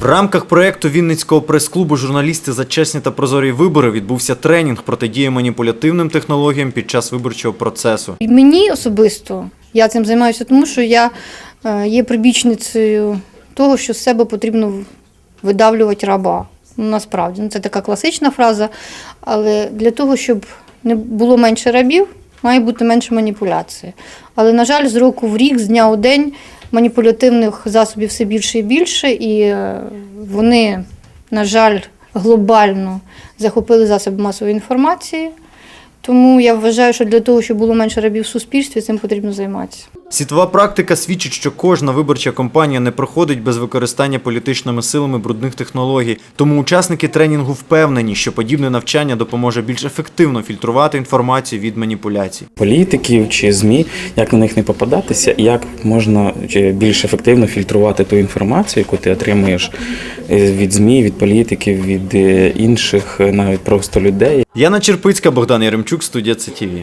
В рамках проекту Вінницького прес-клубу журналісти за чесні та прозорі вибори відбувся тренінг протидії маніпулятивним технологіям під час виборчого процесу. Мені особисто я цим займаюся, тому що я е, є прибічницею того, що з себе потрібно видавлювати раба. Ну, насправді, ну, це така класична фраза, але для того, щоб не було менше рабів, має бути менше маніпуляції. Але, на жаль, з року в рік, з дня у день маніпулятивних засобів все більше і більше, і е, вони, на жаль, глобально захопили засоби масової інформації. Тому я вважаю, що для того, щоб було менше рабів в суспільстві, цим потрібно займатися. Світова практика свідчить, що кожна виборча кампанія не проходить без використання політичними силами брудних технологій. Тому учасники тренінгу впевнені, що подібне навчання допоможе більш ефективно фільтрувати інформацію від маніпуляцій. політиків чи ЗМІ, як на них не попадатися, як можна більш ефективно фільтрувати ту інформацію, яку ти отримуєш е, від ЗМІ, від політиків, від е, інших, е, навіть просто людей. Яна Черпицька, Богдан Яремчук, студія ЦТВ.